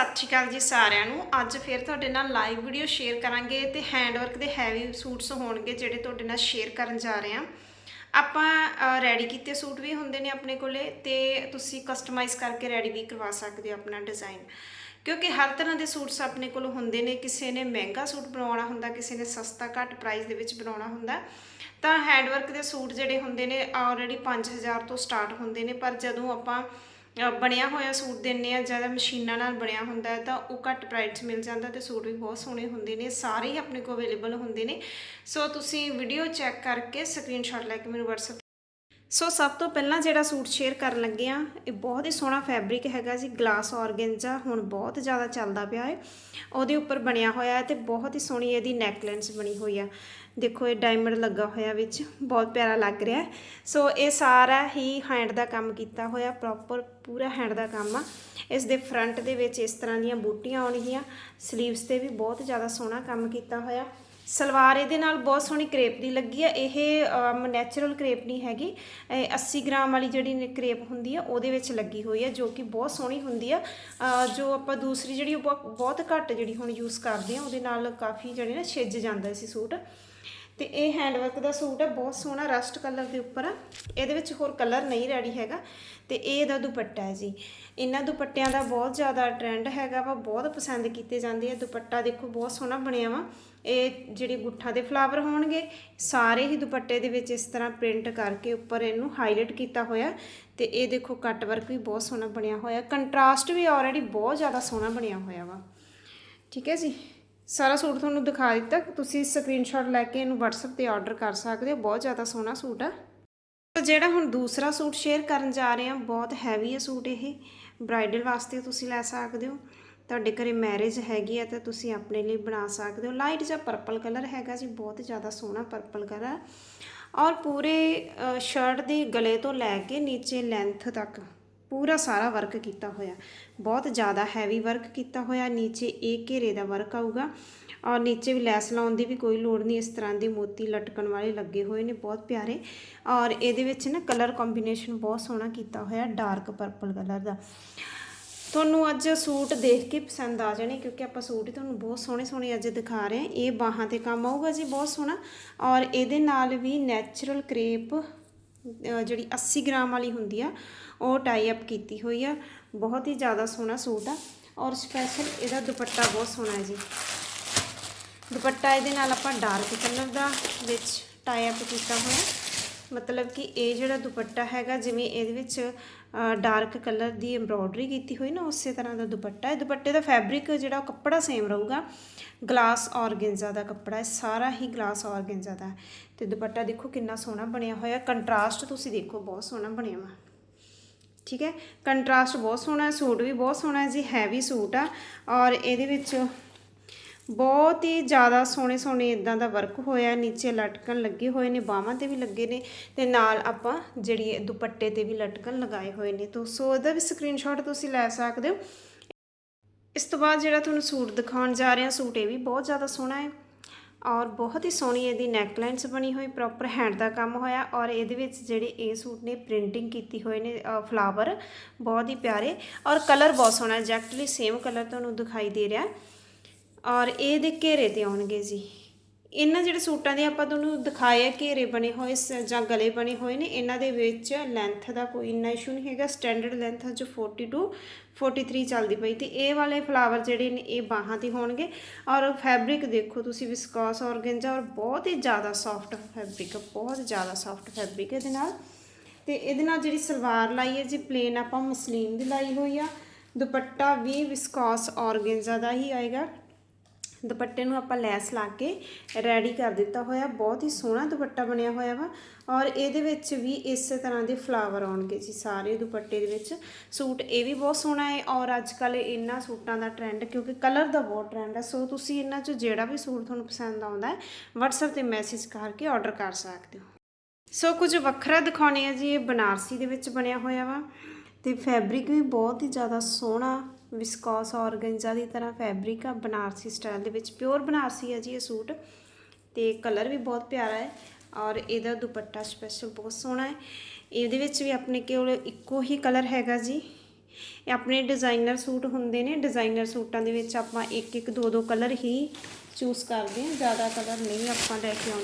ਸਤਿ ਸ਼੍ਰੀ ਅਕਾਲ ਜੀ ਸਾਰਿਆਂ ਨੂੰ। ਅੱਜ ਫਿਰ ਤੁਹਾਡੇ ਨਾਲ ਲਾਈਵ ਵੀਡੀਓ ਸ਼ੇਅਰ ਕਰਾਂਗੇ ਤੇ ਹੈਂਡਵਰਕ ਦੇ ਹੈਵੀ ਸੂਟਸ ਹੋਣਗੇ ਜਿਹੜੇ ਤੁਹਾਡੇ ਨਾਲ ਸ਼ੇਅਰ ਕਰਨ ਜਾ ਰਹੇ ਹਾਂ। ਆਪਾਂ ਰੈਡੀ ਕੀਤੇ ਸੂਟ ਵੀ ਹੁੰਦੇ ਨੇ ਆਪਣੇ ਕੋਲੇ ਤੇ ਤੁਸੀਂ ਕਸਟਮਾਈਜ਼ ਕਰਕੇ ਰੈਡੀ ਵੀ ਕਰਵਾ ਸਕਦੇ ਹੋ ਆਪਣਾ ਡਿਜ਼ਾਈਨ ਕਿਉਂਕਿ ਹਰ ਤਰ੍ਹਾਂ ਦੇ ਸੂਟਸ ਆਪਣੇ ਕੋਲ ਹੁੰਦੇ ਨੇ, ਕਿਸੇ ਨੇ ਮਹਿੰਗਾ ਸੂਟ ਬਣਾਉਣਾ ਹੁੰਦਾ, ਕਿਸੇ ਨੇ ਸਸਤਾ ਘੱਟ ਪ੍ਰਾਈਸ ਦੇ ਵਿੱਚ ਬਣਾਉਣਾ ਹੁੰਦਾ, ਤਾਂ ਹੈਂਡਵਰਕ ਦੇ ਸੂਟ ਜਿਹੜੇ ਹੁੰਦੇ ਨੇ ਆਲਰੇਡੀ 5000 ਤੋਂ ਸਟਾਰਟ ਹੁੰਦੇ ਨੇ, ਪਰ ਜਦੋਂ ਆਪਾਂ ਬਣਿਆ ਹੋਇਆ ਸੂਟ ਦਿੰਨੇ ਆ ਜ਼ਿਆਦਾ ਮਸ਼ੀਨਾਂ ਨਾਲ ਬਣਿਆ ਹੁੰਦਾ ਤਾਂ ਉਹ ਘੱਟ ਪ੍ਰਾਈਸ 'ਚ ਮਿਲ ਜਾਂਦਾ ਤੇ ਸੂਟ ਵੀ ਬਹੁਤ ਸੋਹਣੇ ਹੁੰਦੇ ਨੇ, ਸਾਰੇ ਹੀ ਆਪਣੇ ਕੋਲ ਅਵੇਲੇਬਲ ਹੁੰਦੇ ਨੇ। ਸੋ ਤੁਸੀਂ ਵੀਡੀਓ ਚੈੱਕ ਕਰਕੇ ਸਕਰੀਨਸ਼ਾਟ ਲੈ ਕੇ ਮੈਨੂੰ WhatsApp ਸੋ ਸਭ ਤੋਂ ਪਹਿਲਾਂ ਜਿਹੜਾ ਸੂਟ ਸ਼ੇਅਰ ਕਰਨ ਲੱਗੇ ਆ ਇਹ ਬਹੁਤ ਹੀ ਸੋਹਣਾ ਫੈਬਰਿਕ ਹੈਗਾ ਜੀ ਗਲਾਸ ਔਰਗੈਂਜਾ ਹੁਣ ਬਹੁਤ ਜ਼ਿਆਦਾ ਚੱਲਦਾ ਪਿਆ ਹੈ ਉਹਦੇ ਉੱਪਰ ਬਣਿਆ ਹੋਇਆ ਹੈ ਤੇ ਬਹੁਤ ਹੀ ਸੋਹਣੀ ਇਹਦੀ ਨੈਕਲੈਂਸ ਬਣੀ ਹੋਈ ਆ। ਦੇਖੋ ਇਹ ਡਾਇਮੰਡ ਲੱਗਾ ਹੋਇਆ ਵਿੱਚ, ਬਹੁਤ ਪਿਆਰਾ ਲੱਗ ਰਿਹਾ ਸੋ ਇਹ ਸਾਰਾ ਹੀ ਹੈਂਡ ਦਾ ਕੰਮ ਕੀਤਾ ਹੋਇਆ ਪ੍ਰੋਪਰ ਪੂਰਾ ਹੈਂਡ ਦਾ ਕੰਮ ਆ। ਇਸ ਦੇ ਫਰੰਟ ਦੇ ਵਿੱਚ ਇਸ ਤਰ੍ਹਾਂ ਦੀਆਂ ਬੂਟੀਆਂ ਆਉਣਗੀਆਂ ਸਲੀਵਸ ਤੇ ਵੀ ਬਹੁਤ ਜ਼ਿਆਦਾ ਸੋਹਣਾ ਕੰਮ ਕੀਤਾ ਹੋਇਆ। ਸਲਵਾਰ ਇਹਦੇ ਨਾਲ ਬਹੁਤ ਸੋਹਣੀ ਕਰੇਪ ਦੀ ਲੱਗੀ ਆ। ਇਹ ਨੈਚੁਰਲ ਕਰੇਪ ਨਹੀਂ ਹੈਗੀ। ਇਹ 80 ਗ੍ਰਾਮ ਵਾਲੀ ਜਿਹੜੀ ਨ- ਕਰੇਪ ਹੁੰਦੀ ਆ, ਉਹਦੇ ਵਿੱਚ ਲੱਗੀ ਹੋਈ ਆ, ਜੋ ਕਿ ਬਹੁਤ ਸੋਹਣੀ ਹੁੰਦੀ ਆ। ਜੋ ਆਪਾਂ ਦੂਸਰੀ ਜਿਹੜੀ ਉਹ ਬਹੁਤ ਬਹੁਤ ਘੱਟ ਜਿਹੜੀ ਹੁਣ ਯੂਜ਼ ਕਰਦੇ ਆ, ਉਹਦੇ ਨਾਲ ਕਾਫੀ ਜਿਹੜੇ ਨਾ ਛਿੱਜ ਜਾਂਦਾ ਸੀ ਸੂਟ। ਤੇ ਇਹ ਹੈਂਡਵਰਕ ਦਾ ਸੂਟ ਹੈ, ਬਹੁਤ ਸੋਹਣਾ ਰਸਟ ਕਲਰ ਦੇ ਉੱਪਰ। ਆ ਇਹਦੇ ਵਿੱਚ ਹੋਰ ਕਲਰ ਨਹੀਂ ਰੈਡੀ ਹੈਗਾ ਤੇ ਇਹ ਇਹਦਾ ਦੁਪੱਟਾ ਹੈ ਜੀ। ਇਹਨਾਂ ਦੁਪੱਟਿਆਂ ਦਾ ਬਹੁਤ ਜ਼ਿਆਦਾ ਟ੍ਰੈਂਡ ਹੈਗਾ ਵਾ, ਬਹੁਤ ਪਸੰਦ ਕੀਤੇ ਜਾਂਦੇ ਆ। ਦੁਪੱਟਾ ਦੇਖੋ, ਬਹੁਤ ਸੋਹਣਾ ਬਣਿਆ ਵਾ। ਇਹ ਜਿਹੜੇ ਗੁੱਠਾਂ ਦੇ ਫਲਾਵਰ ਹੋਣਗੇ, ਸਾਰੇ ਹੀ ਦੁਪੱਟੇ ਦੇ ਵਿੱਚ ਇਸ ਤਰ੍ਹਾਂ ਪ੍ਰਿੰਟ ਕਰਕੇ ਉੱਪਰ ਇਹਨੂੰ ਹਾਈਲਾਈਟ ਕੀਤਾ ਹੋਇਆ ਤੇ ਇਹ ਦੇਖੋ ਕੱਟ ਵਰਕ ਵੀ ਬਹੁਤ ਸੋਹਣਾ ਬਣਿਆ ਹੋਇਆ। ਕੰਟਰਾਸਟ ਵੀ ਆਲਰੇਡੀ ਬਹੁਤ ਜ਼ਿਆਦਾ ਸੋਹਣਾ ਬਣਿਆ ਹੋਇਆ ਵਾ। ਠੀਕ ਹੈ ਜੀ? ਸਾਰਾ ਸੂਟ ਤੁਹਾਨੂੰ ਦਿਖਾ ਦਿੱਤਾ। ਤੁਸੀਂ ਸਕਰੀਨਸ਼ਾਟ ਲੈ ਕੇ ਇਹਨੂੰ WhatsApp ਤੇ ਆਰਡਰ ਕਰ ਸਕਦੇ ਹੋ। ਬਹੁਤ ਜ਼ਿਆਦਾ ਸੋਹਣਾ ਸੂਟ ਆ। ਤਾਂ ਜਿਹੜਾ ਹੁਣ ਦੂਸਰਾ ਸੂਟ ਸ਼ੇਅਰ ਕਰਨ ਜਾ ਰਹੇ ਹਾਂ, ਬਹੁਤ ਹੈਵੀ ਹੈ ਸੂਟ ਇਹ। ਬ੍ਰਾਈਡਲ ਵਾਸਤੇ ਤੁਸੀਂ ਲੈ ਸਕਦੇ ਹੋ। ਤੁਹਾਡੇ ਘਰੇ ਮੈਰਿਜ ਹੈਗੀ ਆ, ਤਾਂ ਤੁਸੀਂ ਆਪਣੇ ਲਈ ਬਣਾ ਸਕਦੇ ਹੋ। ਲਾਈਟ ਜਿਹਾ ਪਰਪਲ ਕਲਰ ਹੈਗਾ ਜੀ, ਬਹੁਤ ਜ਼ਿਆਦਾ ਸੋਹਣਾ ਪਰਪਲ ਕਲਰ ਔਰ ਪੂਰੇ ਸ਼ਰਟ ਦੇ ਗਲੇ ਤੋਂ ਲੈ ਕੇ ਨੀਚੇ ਲੈਂਥ ਤੱਕ ਪੂਰਾ ਸਾਰਾ ਵਰਕ ਕੀਤਾ ਹੋਇਆ। ਬਹੁਤ ਜ਼ਿਆਦਾ ਹੈਵੀ ਵਰਕ ਕੀਤਾ ਹੋਇਆ। ਨੀਚੇ ਇਹ ਘੇਰੇ ਦਾ ਵਰਕ ਆਊਗਾ। ਔਰ ਨੀਚੇ ਵੀ ਲੈਸ ਲਾਉਣ ਦੀ ਵੀ ਕੋਈ ਲੋੜ ਨਹੀਂ। ਇਸ ਤਰ੍ਹਾਂ ਦੇ ਮੋਤੀ ਲਟਕਣ ਵਾਲੇ ਲੱਗੇ ਹੋਏ ਨੇ ਬਹੁਤ ਪਿਆਰੇ। ਔਰ ਇਹਦੇ ਵਿੱਚ ਨਾ ਕਲਰ ਕੰਬੀਨੇਸ਼ਨ ਬਹੁਤ ਸੋਹਣਾ ਕੀਤਾ ਹੋਇਆ ਡਾਰਕ ਪਰਪਲ ਕਲਰ ਦਾ। ਤੁਹਾਨੂੰ ਅੱਜ ਸੂਟ ਦੇਖ ਕੇ ਪਸੰਦ ਆ ਜਾਣੇ, ਕਿਉਂਕਿ ਆਪਾਂ ਸੂਟ ਹੀ ਤੁਹਾਨੂੰ ਬਹੁਤ ਸੋਹਣੇ ਸੋਹਣੇ ਅੱਜ ਦਿਖਾ ਰਹੇ ਹਾਂ। ਇਹ ਬਾਹਾਂ ਤੇ ਕੰਮ ਆਊਗਾ ਜੀ, ਬਹੁਤ ਸੋਹਣਾ। ਔਰ ਇਹਦੇ ਨਾਲ ਵੀ ਨੈਚੁਰਲ ਕਰੇਪ ਜਿਹੜੀ 80 ਗ੍ਰਾਮ ਵਾਲੀ ਹੁੰਦੀ ਆ, ਉਹ ਟਾਈ ਅਪ ਕੀਤੀ ਹੋਈ ਆ। ਬਹੁਤ ਹੀ ਜ਼ਿਆਦਾ ਸੋਹਣਾ ਸੂਟ ਆ ਔਰ ਸਪੈਸ਼ਲ ਇਹਦਾ ਦੁਪੱਟਾ ਬਹੁਤ ਸੋਹਣਾ ਹੈ ਜੀ। ਦੁਪੱਟਾ ਇਹਦੇ ਨਾਲ ਆਪਾਂ ਡਾਰਕ ਕਲਰ ਦਾ ਵਿੱਚ ਟਾਈ ਅਪ ਕੀਤਾ ਹੋਇਆ। ਮਤਲਬ ਕਿ ਇਹ ਜਿਹੜਾ ਦੁਪੱਟਾ ਹੈਗਾ, ਜਿਵੇਂ ਇਹਦੇ ਵਿੱਚ ਡਾਰਕ ਕਲਰ ਦੀ ਐਮਬ੍ਰੋਇਡਰੀ ਕੀਤੀ ਹੋਈ ਨਾ, ਉਸੇ ਤਰ੍ਹਾਂ ਦਾ ਦੁਪੱਟਾ ਹੈ। ਦੁਪੱਟੇ ਦਾ ਫੈਬਰਿਕ ਜਿਹੜਾ ਉਹ ਕੱਪੜਾ ਸੇਮ ਰਹੂਗਾ। ਗਲਾਸ ਔਰਗੈਂਜ਼ਾ ਦਾ ਕੱਪੜਾ ਹੈ, ਸਾਰਾ ਹੀ ਗਲਾਸ ਔਰਗੈਂਜ਼ਾ ਦਾ ਹੈ। ਤੇ ਦੁਪੱਟਾ ਦੇਖੋ ਕਿੰਨਾ ਸੋਹਣਾ ਬਣਿਆ ਹੋਇਆ। ਕੰਟਰਾਸਟ ਤੁਸੀਂ ਦੇਖੋ, ਬਹੁਤ ਸੋਹਣਾ ਬਣਿਆ ਵਾ। ਠੀਕ ਹੈ? ਕੰਟਰਾਸਟ ਬਹੁਤ ਸੋਹਣਾ ਹੈ, ਸੂਟ ਵੀ ਬਹੁਤ ਸੋਹਣਾ ਹੈ ਜੀ ਹੈਵੀ ਸੂਟ ਆ। ਔਰ ਇਹਦੇ ਵਿੱਚ ਬਹੁਤ ਹੀ ਜ਼ਿਆਦਾ ਸੋਹਣੇ ਸੋਹਣੇ ਇਦਾਂ ਦਾ ਵਰਕ ਹੋਇਆ ਨੀਚੇ ਲਟਕਣ ਲੱਗੇ ਹੋਏ ਨੇ, ਬਾਹਾਂ ਤੇ ਵੀ ਲੱਗੇ ਨੇ ਤੇ ਨਾਲ ਆਪਾਂ ਜਿਹੜੀ ਦੁਪੱਟੇ ਤੇ ਵੀ ਲਟਕਣ ਲਗਾਏ ਹੋਏ ਨੇ। ਤੋਂ, ਸੋ ਇਹਦਾ ਵੀ ਸਕਰੀਨਸ਼ਾਟ ਤੁਸੀਂ ਲੈ ਸਕਦੇ ਹੋ। ਇਸ ਤੋਂ ਬਾਅਦ ਜਿਹੜਾ ਤੁਹਾਨੂੰ ਸੂਟ ਦਿਖਾਉਣ ਜਾ ਰਹੇ ਹਾਂ, ਸੂਟ ਇਹ ਵੀ ਬਹੁਤ ਜ਼ਿਆਦਾ ਸੋਹਣਾ ਹੈ ਔਰ ਬਹੁਤ ਹੀ ਸੋਹਣੀ ਇਹਦੀ ਨੈਕਲਾਈਨਸ ਬਣੀ ਹੋਈ ਪ੍ਰੋਪਰ ਹੈਂਡ ਦਾ ਕੰਮ ਹੋਇਆ ਔਰ ਇਹਦੇ ਵਿੱਚ ਜਿਹੜੇ ਇਹ ਸੂਟ ਨੇ ਪ੍ਰਿੰਟਿੰਗ ਕੀਤੀ ਹੋਏ ਨੇ ਫਲਾਵਰ ਬਹੁਤ ਹੀ ਪਿਆਰੇ ਔਰ ਕਲਰ ਬਹੁਤ ਸੋਹਣਾ ਐਗਜ਼ੈਕਟਲੀ ਸੇਮ ਕਲਰ ਤੁਹਾਨੂੰ ਦਿਖਾਈ ਦੇ ਰਿਹਾ। ਹੈ ਔਰ ਇਹਦੇ ਘੇਰੇ ਤੇ ਆਉਣਗੇ ਜੀ। ਇਹਨਾਂ ਜਿਹੜੇ ਸੂਟਾਂ ਦੇ ਆਪਾਂ ਤੁਹਾਨੂੰ ਦਿਖਾਏ ਆ, ਘੇਰੇ ਬਣੇ ਹੋਏ ਸ- ਜਾਂ ਗਲੇ ਬਣੇ ਹੋਏ ਨੇ, ਇਹਨਾਂ ਦੇ ਵਿੱਚ ਲੈਂਥ ਦਾ ਕੋਈ ਇੰਨਾ ਇਸ਼ੂ ਨਹੀਂ ਹੈਗਾ। ਸਟੈਂਡਰਡ ਲੈਂਥ ਜੋ 40 ਟੂ 43 ਚੱਲਦੀ ਪਈ ਤੇ ਇਹ ਵਾਲੇ ਫਲਾਵਰ ਜਿਹੜੇ ਨੇ, ਇਹ ਬਾਹਾਂ ਤੇ ਹੋਣਗੇ। ਔਰ ਫੈਬਰਿਕ ਦੇਖੋ ਤੁਸੀਂ ਵਿਸਕੋਸ ਔਰਗੈਂਜਾ ਔਰ ਬਹੁਤ ਹੀ ਜ਼ਿਆਦਾ ਸੌਫਟ ਫੈਬਰਿਕ ਬਹੁਤ ਜ਼ਿਆਦਾ ਸੌਫਟ ਫੈਬਰਿਕ ਇਹਦੇ ਨਾਲ। ਤੇ ਇਹਦੇ ਨਾਲ ਜਿਹੜੀ ਸਲਵਾਰ ਲਾਈ ਹੈ ਜੀ ਪਲੇਨ ਆਪਾਂ ਮਸਲੀਨ ਦੀ ਲਾਈ ਹੋਈ ਆ। ਦੁਪੱਟਾ ਵੀ ਵਿਸਕੋਸ ਔਰਗੈਂਜਾ ਦਾ ਹੀ ਆਏਗਾ। ਦੁਪੱਟੇ ਨੂੰ ਆਪਾਂ ਲੈਸ ਲਾ ਕੇ ਰੈਡੀ ਕਰ ਦਿੱਤਾ ਹੋਇਆ। ਬਹੁਤ ਹੀ ਸੋਹਣਾ ਦੁਪੱਟਾ ਬਣਿਆ ਹੋਇਆ ਵਾ। ਔਰ ਇਹਦੇ ਵਿੱਚ ਵੀ ਇਸੇ ਤਰ੍ਹਾਂ ਦੇ ਫਲਾਵਰ ਆਉਣਗੇ ਜੀ ਸਾਰੇ ਦੁਪੱਟੇ ਦੇ ਵਿੱਚ। ਸੂਟ ਇਹ ਵੀ ਬਹੁਤ ਸੋਹਣਾ ਹੈ ਔਰ ਅੱਜ ਕੱਲ ਇਹਨਾਂ ਸੂਟਾਂ ਦਾ ਟ੍ਰੈਂਡ ਕਿਉਂਕਿ ਕਲਰ ਦਾ ਬਹੁਤ ਟ੍ਰੈਂਡ ਹੈ। ਸੋ ਤੁਸੀਂ ਇਹਨਾਂ ਚੋਂ ਜਿਹੜਾ ਵੀ ਸੂਟ ਤੁਹਾਨੂੰ ਪਸੰਦ ਆਉਂਦਾ ਹੈ, WhatsApp ਤੇ ਮੈਸੇਜ ਕਰਕੇ ਆਰਡਰ ਕਰ ਸਕਦੇ ਹੋ। ਸੋ ਕੁਝ ਵੱਖਰਾ ਦਿਖਾਉਣੇ ਆ ਜੀ। ਇਹ ਬਨਾਰਸੀ ਦੇ ਵਿੱਚ ਬਣਿਆ ਹੋਇਆ ਵਾ। ਤੇ ਫੈਬਰਿਕ ਵੀ ਬਹੁਤ ਹੀ ਜ਼ਿਆਦਾ ਸੋਹਣਾ ਵਿਸਕੋਸ ਔਰਗੈਂਜਾ ਦੀ ਤਰ੍ਹਾਂ ਫੈਬਰਿਕ ਆ, ਬਨਾਰਸੀ ਸਟਾਈਲ ਦੇ ਵਿੱਚ ਪਿਓਰ ਬਨਾਰਸੀ ਹੈ ਜੀ ਇਹ ਸੂਟ। ਤੇ ਕਲਰ ਵੀ ਬਹੁਤ ਪਿਆਰਾ ਹੈ ਔਰ ਇਹਦਾ ਦੁਪੱਟਾ ਸਪੈਸ਼ਲ ਬਹੁਤ ਸੋਹਣਾ ਹੈ। ਇਹਦੇ ਵਿੱਚ ਵੀ ਆਪਣੇ ਕੋਲ ਇੱਕੋ ਹੀ ਕਲਰ ਹੈਗਾ ਜੀ। ਇਹ ਆਪਣੇ ਡਿਜ਼ਾਈਨਰ ਸੂਟ ਹੁੰਦੇ ਨੇ ਡਿਜ਼ਾਈਨਰ ਸੂਟਾਂ ਦੇ ਵਿੱਚ ਆਪਾਂ ਇੱਕ ਇੱਕ ਦੋ ਦੋ ਕਲਰ ਹੀ ਚੂਜ਼ ਕਰਦੇ ਹਾਂ। ਜ਼ਿਆਦਾ ਕਲਰ ਨਹੀਂ ਆਪਾਂ ਲੈ ਕੇ ਆਉਂਦੇ।